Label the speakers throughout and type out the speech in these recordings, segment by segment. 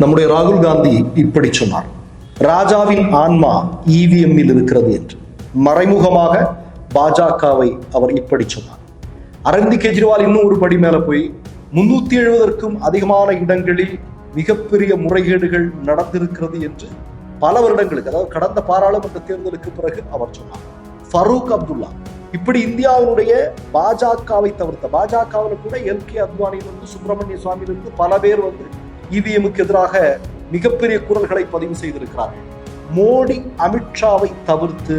Speaker 1: நம்முடைய ராகுல் காந்தி இப்படி சொன்னார். ராஜாவின் ஆன்மா இவிஎம்மில் இருக்கிறது என்று. மறைமுகமாக பாஜகவை அவர் இப்படி சொன்னார். அரவிந்த் கெஜ்ரிவால் இன்னும் ஒரு படி மேல போய் முன்னூத்தி எழுபதற்கும் அதிகமான இடங்களில் மிகப்பெரிய முறைகேடுகள் நடந்திருக்கிறது என்று பல வருடங்களுக்கு அதாவது கடந்த பாராளுமன்ற தேர்தலுக்கு பிறகு அவர் சொன்னார். ஃபரூக் அப்துல்லா இப்படி இந்தியாவினுடைய பாஜகவை தவிர்த்த பாஜகவில் கூட எல் கே அத்வானியிலிருந்து சுப்பிரமணிய சுவாமியிலிருந்து பல பேர் வந்து இவிஎம்முக்கு எதிராக மிகப்பெரிய குரல்களை பதிவு செய்திருக்கிறார்கள் மோடி அமித்ஷாவை தவிர்த்து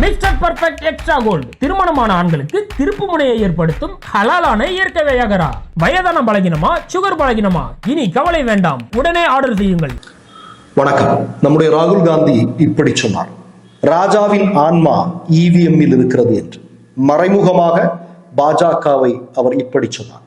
Speaker 2: மிஸ்டர் பர்ஃபெக்ட் எக்ஸ்ட்ரா கோல்டு திருமணமான ஆண்களுக்கு திருப்பு முனையை ஏற்படுத்தும் ஹலாலான இயற்கை வியாகரா. வயதான பலகினமா சுகர் பலகினமா? இனி கவலை வேண்டாம். உடனே ஆர்டர் செய்யுங்கள்.
Speaker 1: வணக்கம். நம்முடைய ராகுல் காந்தி இப்படி சொன்னார். ராஜாவின் ஆன்மா இவிஎம்மில் இருக்கிறது என்று. மறைமுகமாக பாஜகவை அவர் இப்படி சொன்னார்.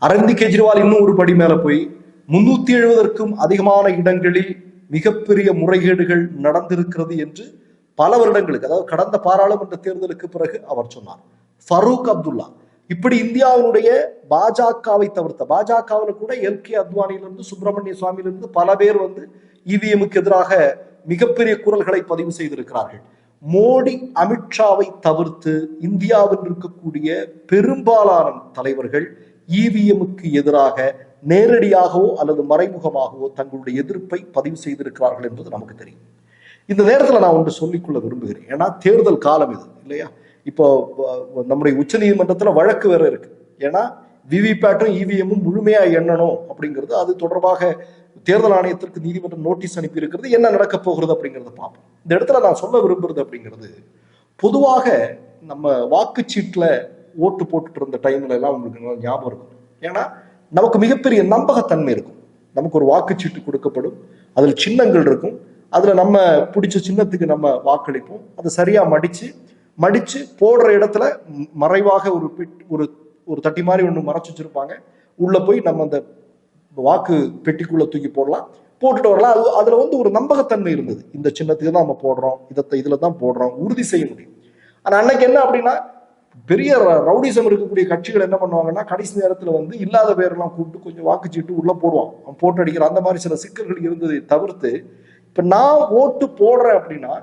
Speaker 1: அரவிந்த் கெஜ்ரிவால் இன்னும் ஒரு படி மேல போய் முன்னூத்தி எழுபதற்கும் அதிகமான இடங்களில் மிகப்பெரிய முறைகேடுகள் நடந்திருக்கிறது என்று பல வருடங்களுக்கு அதாவது கடந்த பாராளுமன்ற தேர்தலுக்கு பிறகு அவர் சொன்னார். ஃபரூக் அப்துல்லா. இப்படி இந்தியாவினுடைய பாஜகவை தவிர்த்த பாஜகவில் கூட எல் கே அத்வானியிலிருந்து சுப்பிரமணிய சுவாமியிலிருந்து பல பேர் வந்து இவிஎம்முக்கு எதிராக மிகப்பெரிய குரல்களை பதிவு செய்திருக்கிறார்கள். மோடி அமித்ஷாவை தவிர்த்து இந்தியாவில் இருக்கக்கூடிய பெரும்பாலான தலைவர்கள் இவிஎம்முக்கு எதிராக நேரடியாகவோ அல்லது மறைமுகமாகவோ தங்களுடைய எதிர்ப்பை பதிவு செய்திருக்கிறார்கள் என்பது நமக்கு தெரியும். இந்த நேரத்தில் நான் ஒன்று சொல்லிக்கொள்ள விரும்புகிறேன். ஏன்னா தேர்தல் காலம் இது இல்லையா? இப்போ நம்முடைய நம்முடைய உச்சநீதிமன்றத்தில் வழக்கு வேற இருக்கு. ஏன்னா விவிபேட்டும் இவிஎம்மும் முழுமையாக எண்ணணும் அப்படிங்கிறது அது தொடர்பாக தேர்தல் ஆணையத்திற்கு நீதிமன்றம் நோட்டீஸ் அனுப்பி இருக்கிறது என்ன நடக்க போகிறது அப்படிங்கிறத பார்ப்போம். இந்த இடத்துல நான் சொல்ல விரும்புறது அப்படிங்கிறது பொதுவாக நம்ம வாக்குச்சீட்டில் ஓட்டு போட்டுட்டு இருந்த டைம்ல எல்லாம் உங்களுக்கு ஞாபகம் இருக்கும். ஏன்னா நமக்கு மிகப்பெரிய நம்பகத்தன்மை இருக்கும். நமக்கு ஒரு வாக்குச்சீட்டு கொடுக்கப்படும். அதில் சின்னங்கள் இருக்கும். அதில் நம்ம பிடிச்ச சின்னத்துக்கு நம்ம வாக்களிப்போம். அதை சரியாக மடித்து மடித்து போடுற இடத்துல மறைவாக ஒரு பெட் ஒரு ஒரு தட்டி மாதிரி ஒன்று மறைச்சி வச்சுருப்பாங்க. உள்ளே போய் நம்ம அந்த வாக்கு பெட்டிக்குள்ளே தூக்கி போடலாம். போட்டுட்டு வரலாம். அது அதில் வந்து ஒரு நம்பகத்தன்மை இருந்தது. இந்த சின்னத்துக்கு தான் நம்ம போடுறோம். இதை இதில் தான் போடுறோம். உறுதி செய்ய முடியும். ஆனால் அன்னைக்கு என்ன அப்படின்னா பெரிய ர- ரவுடிசம் இருக்கக்கூடிய கட்சிகள் என்ன பண்ணுவாங்கன்னா கடைசி நேரத்தில் வந்து இல்லாத பேரெல்லாம் கூப்பிட்டு கொஞ்சம் வாக்குச்சீட்டு உள்ளே போடுவான் அவன் போட்டு அடிக்கிற அந்த மாதிரி சில சிக்கல்கள் இருந்ததை தவிர்த்து இப்போ நான் ஓட்டு போடுறேன் அப்படின்னா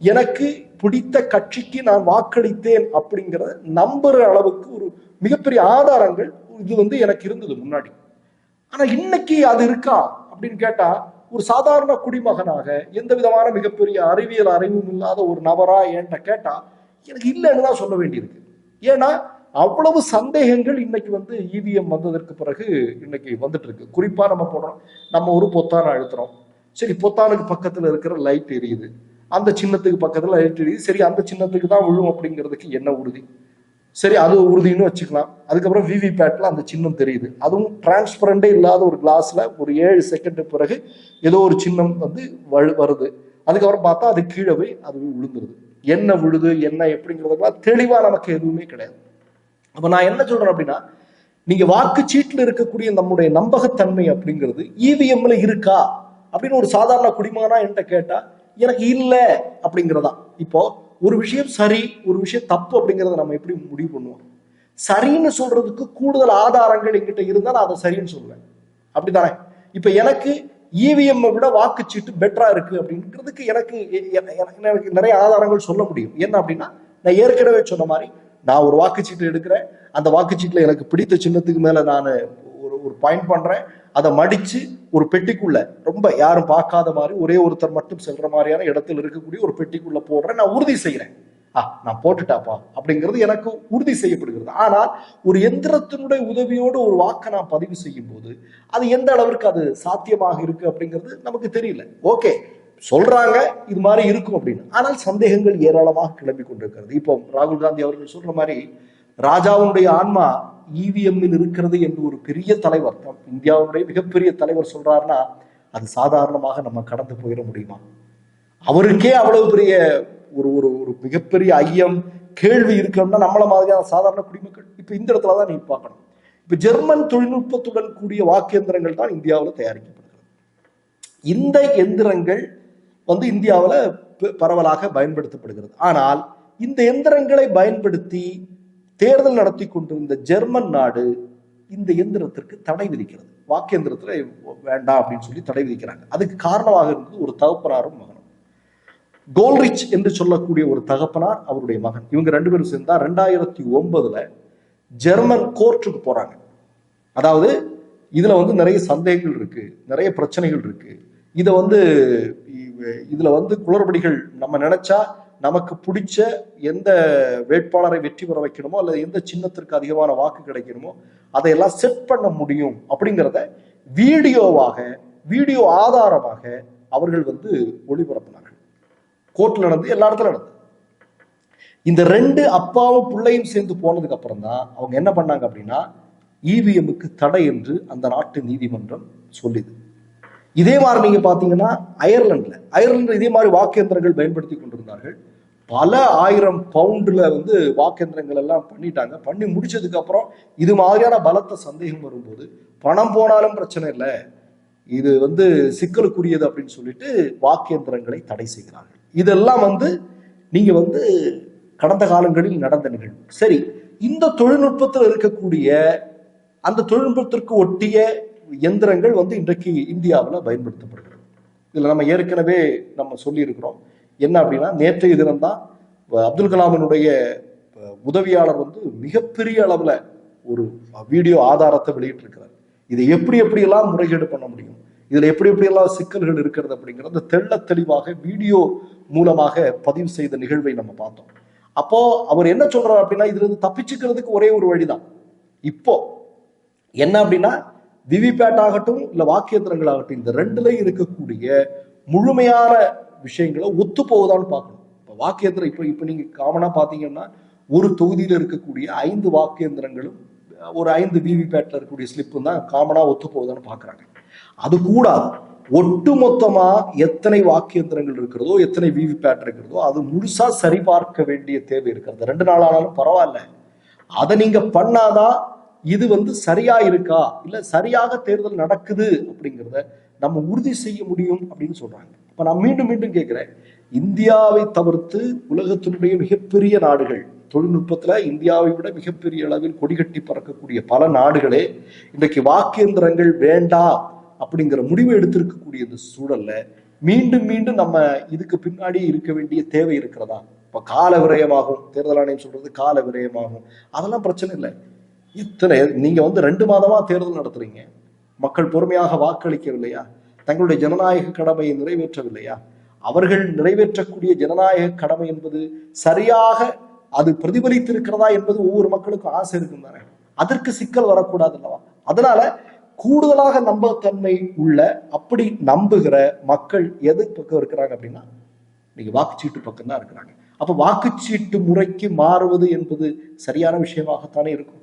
Speaker 1: எனக்கு பிடித்த கட்சிக்கு நான் வாக்களித்தேன் அப்படிங்கிறத நம்புற அளவுக்கு ஒரு மிகப்பெரிய ஆதாரங்கள் இது வந்து எனக்கு இருந்தது முன்னாடி. ஆனா இன்னைக்கு அது இருக்கா அப்படின்னு கேட்டா ஒரு சாதாரண குடிமகனாக எந்த விதமான மிகப்பெரிய அறிவியல் அறிவும் இல்லாத ஒரு நபரா என்கிட்ட கேட்டா எனக்கு இல்லைன்னு தான் சொல்ல வேண்டியிருக்கு. ஏன்னா அவ்வளவு சந்தேகங்கள் இன்னைக்கு வந்து இவிஎம் வந்ததற்கு பிறகு இன்னைக்கு வந்துட்டு இருக்கு. குறிப்பா நம்ம போடுறோம் நம்ம ஒரு பொத்தானை அழுத்துறோம். சரி பொத்தானுக்கு பக்கத்துல இருக்கிற லைட் எரியுது. அந்த சின்னத்துக்கு பக்கத்துல லைட் எரியுது. சரி அந்த சின்னத்துக்கு தான் விழும் அப்படிங்கிறதுக்கு என்ன உறுதி? சரி அது உறுதின்னு வச்சுக்கலாம். அதுக்கப்புறம் விவி பேட்ல அந்த சின்னம் தெரியுது. அதுவும் டிரான்ஸ்பரண்டே இல்லாத ஒரு கிளாஸ்ல ஒரு ஏழு செகண்ட் பிறகு ஏதோ ஒரு சின்னம் வந்து வழு வருது. அதுக்கப்புறம் பார்த்தா அது கீழே போய் அது விழுந்துருது என்ன விழுது என்ன எப்படிங்கிறதுக்கெல்லாம் தெளிவா நமக்கு எதுவுமே கிடையாது. அப்ப நான் என்ன சொல்றேன் அப்படின்னா நீங்க சீட்டில் இருக்கக்கூடிய நம்முடைய நம்பகத்தன்மை அப்படிங்கிறது இவிஎம்ல இருக்கா? அப்படின்னு ஒரு சாதாரண குடிமகனா என்கிட்ட கேட்டா எனக்கு இல்லை அப்படிங்கிறதா. இப்போ ஒரு விஷயம் சரி ஒரு விஷயம் தப்பு அப்படிங்கிறத நம்ம எப்படி முடிவு பண்ணுவோம்? சரின்னு சொல்றதுக்கு கூடுதல் ஆதாரங்கள் என்கிட்ட இருந்தா நான் அதை சரின்னு சொல்லுவேன் அப்படிதானே இப்ப எனக்கு இவிஎம் விட வாக்குச்சீட்டு பெட்டரா இருக்கு அப்படிங்கிறதுக்கு எனக்கு எனக்கு எனக்கு நிறைய ஆதாரங்கள் சொல்ல முடியும். என்ன அப்படின்னா நான் ஏற்கனவே சொன்ன மாதிரி நான் ஒரு வாக்குச்சீட்டு எடுக்கிறேன். அந்த வாக்குச்சீட்டுல எனக்கு பிடித்த சின்னத்துக்கு மேல நான் ஒரு பாயிண்ட் பண்றேன். அதை மடிச்சு ஒரு பெட்டிக்குள்ள ரொம்ப யாரும் பார்க்காத மாதிரி ஒரே ஒருத்தர் மட்டும் செல்ற மாதிரியான இடத்துல இருக்கக்கூடிய ஒரு பெட்டிக்குள்ள போடுறேன். நான் உறுதி செய்கிறேன் ஆ நான் போட்டுட்டாப்பா? அப்படிங்கிறது எனக்கு உறுதி செய்யப்படுகிறது. ஆனால் ஒரு எந்திரத்தினுடைய உதவியோடு ஒரு வாக்கை நான் பதிவு செய்யும் போது அது எந்த அளவிற்கு அது சாத்தியமாக இருக்கு அப்படிங்கிறது நமக்கு தெரியல. ஓகே சொல்றாங்க இது மாதிரி இருக்கும் அப்படின்னு. ஆனால் சந்தேகங்கள் ஏராளமாக கிளம்பி கொண்டிருக்கிறது. இப்போ ராகுல் காந்தி அவர்கள் சொல்ற மாதிரி ராஜாவுடைய ஆன்மா இவிஎம்மில் இருக்கிறது என்று ஒரு பெரிய தலைவர் இந்தியாவுடைய மிகப்பெரிய தலைவர் சொல்றாருன்னா அது சாதாரணமாக நம்ம கடந்து போயிட முடியுமா? அவருக்கே அவ்வளவு பெரிய ஒரு ஒரு ஒரு மிகப்பெரிய ஐயம் கேள்வி இருக்கணும்னா நம்மள மாதிரியான சாதாரண குடிமக்கள் இப்ப இந்த இடத்துல தான் நீ பார்க்கணும். இப்ப ஜெர்மன் தொழில்நுட்பத்துடன் கூடிய வாக்கு தான் இந்தியாவில் தயாரிக்கப்படுகிறது. இந்த எந்திரங்கள் வந்து இந்தியாவில் பரவலாக பயன்படுத்தப்படுகிறது. ஆனால் இந்த எந்திரங்களை பயன்படுத்தி தேர்தல் நடத்தி கொண்டிருந்த ஜெர்மன் நாடு இந்த எந்திரத்திற்கு தடை விதிக்கிறது. வாக்கு எந்திரத்துல வேண்டாம் அப்படின்னு சொல்லி தடை விதிக்கிறாங்க. அதுக்கு காரணமாக இருந்தது ஒரு தகப்பனாரும் மகனும். கோல்ரிச் என்று சொல்லக்கூடிய ஒரு தகப்பனார் அவருடைய மகன். இவங்க ரெண்டு பேரும் சேர்ந்தா ரெண்டாயிரத்தி ஒன்பதுல ஜெர்மன் கோர்ட்டுக்கு போறாங்க. அதாவது இதுல வந்து நிறைய சந்தேகங்கள் இருக்கு நிறைய பிரச்சனைகள் இருக்கு. இதை வந்து இதுல வந்து குளறுபடிகள் நம்ம நினைச்சா நமக்கு பிடிச்ச எந்த வேட்பாளரை வெற்றி பெற வைக்கணுமோ அல்லது எந்த சின்னத்திற்கு அதிகமான வாக்கு கிடைக்கணுமோ அதையெல்லாம் செட் பண்ண முடியும் அப்படிங்கிறத வீடியோவாக வீடியோ ஆதாரமாக அவர்கள் வந்து ஒளிபரப்பினார்கள். கோர்ட்ல நடந்து எல்லா இடத்துல நடந்து இந்த ரெண்டு அப்பாவும் பிள்ளையும் சேர்ந்து போனதுக்கு அப்புறம் தான் அவங்க என்ன பண்ணாங்க அப்படின்னா இவிஎம்முக்கு தடை என்று அந்த நாட்டு நீதிமன்றம் சொல்லிது. இதே மாதிரி நீங்க பாத்தீங்கன்னா அயர்லாந்துல அயர்லாந்துல இதே மாதிரி வாக்கேந்திரங்கள் பயன்படுத்தி கொண்டிருந்தார்கள். பல ஆயிரம் பவுண்டுல வந்து வாக்கேந்திரங்கள் எல்லாம் பண்ணிட்டாங்க. பண்ணி முடிச்சதுக்கு அப்புறம் இது மாதிரியான பலத்த சந்தேகம் வரும்போது பணம் போனாலும் பிரச்சனை இல்லை இது வந்து சிக்கலுக்குரியது அப்படின்னு சொல்லிட்டு வாக்கேந்திரங்களை தடை செய்கிறார்கள். இதெல்லாம் வந்து நீங்க வந்து கடந்த காலங்களில் நடந்த நிகழ்வு. சரி இந்த தொழில்நுட்பத்தில் இருக்கக்கூடிய அந்த தொழில்நுட்பத்திற்கு ஒட்டிய எந்திரங்கள் வந்து இன்றைக்கு இந்தியாவில் பயன்படுத்தப்படுகிறது. இதில் நம்ம ஏற்கனவே நம்ம சொல்லியிருக்கிறோம். என்ன அப்படின்னா நேற்றைய தினம்தான் அப்துல் கலாமினுடைய உதவியாளர் வந்து மிகப்பெரிய அளவில் ஒரு வீடியோ ஆதாரத்தை வெளியிட்டிருக்கிறார். இதை எப்படி எப்படியெல்லாம் முறைகேடு பண்ண முடியும்? இதில் எப்படி எப்படியெல்லாம் சிக்கல்கள் இருக்கிறது அப்படிங்கிறது தெள்ள தெளிவாக வீடியோ மூலமாக பதிவு செய்த நிகழ்வை நம்ம பார்த்தோம். அப்போ அவர் என்ன சொல்றாரு அப்படின்னா இதுல இருந்து தப்பிச்சுக்கிறதுக்கு ஒரே ஒரு வழிதான். இப்போ என்ன அப்படின்னா விவிபேட் ஆகட்டும் இல்ல வாக்கியந்திரங்கள் ஆகட்டும் இந்த ரெண்டுல இருக்கக்கூடிய முழுமையான விஷயங்களை ஒத்து போகுதான்னு பார்க்கணும். இப்போ வாக்கியந்திரம் இப்போ இப்போ நீங்க காமனா பாத்தீங்கன்னா ஒரு தொகுதியில இருக்கக்கூடிய ஐந்து வாக்கியந்திரங்களும் ஒரு ஐந்து விவிபேட்ல இருக்கக்கூடிய ஸ்லிப்பும் தான் காமனா ஒத்து போகுதான்னு பாக்குறாங்க அது கூடாது. ஒட்டுமொத்தமா எத்தனை வாக்கியந்திரங்கள் இருக்கிறதோ எத்தனை விவிபேட் இருக்கிறதோ அது முழுசா சரிபார்க்க வேண்டிய தேவை இருக்கிறது. ரெண்டு நாள் ஆனாலும் பரவாயில்ல. அதை நீங்க பண்ணாதான் இது வந்து சரியா இருக்கா? இல்ல சரியாக தேர்தல் நடக்குது அப்படிங்கிறத நம்ம உறுதி செய்ய முடியும் அப்படின்னு சொல்றாங்க. இப்ப நான் மீண்டும் மீண்டும் கேட்கிறேன். இந்தியாவை தவிர்த்து உலகத்தினுடைய மிகப்பெரிய நாடுகள் தொழில்நுட்பத்துல இந்தியாவை விட மிகப்பெரிய அளவில் கொடிகட்டி பறக்கக்கூடிய பல நாடுகளே இன்றைக்கு வாக்கேந்திரங்கள் வேண்டாம் அப்படிங்கிற முடிவு எடுத்திருக்கக்கூடிய இந்த சூழல்ல மீண்டும் மீண்டும் நம்ம இதுக்கு பின்னாடி இருக்க வேண்டிய தேவை இருக்கிறதா? இப்ப கால விரயமாகும் தேர்தல் ஆணையம் சொல்றது கால விரயமாகும் அதெல்லாம் பிரச்சனை இல்லை. இத்தனை நீங்க வந்து ரெண்டு மாதமா தேர்தல் நடத்துறீங்க. மக்கள் பொறுமையாக வாக்களிக்கவில்லையா? தங்களுடைய ஜனநாயக கடமையை நிறைவேற்றவில்லையா? அவர்கள் நிறைவேற்றக்கூடிய ஜனநாயக கடமை என்பது சரியாக அது பிரதிபலித்திருக்கிறதா என்பது ஒவ்வொரு மக்களுக்கும் ஆசை இருக்கும் தானே? அதற்கு சிக்கல் வரக்கூடாது அல்லவா? அதனால கூடுதலாக நம்பத்தன்மை உள்ள அப்படி நம்புகிற மக்கள் எது பக்கம் இருக்கிறாங்க அப்படின்னா இன்னைக்கு வாக்குச்சீட்டு பக்கம் தான் இருக்கிறாங்க. அப்ப வாக்குச்சீட்டு முறைக்கு மாறுவது என்பது சரியான விஷயமாகத்தானே இருக்கும்.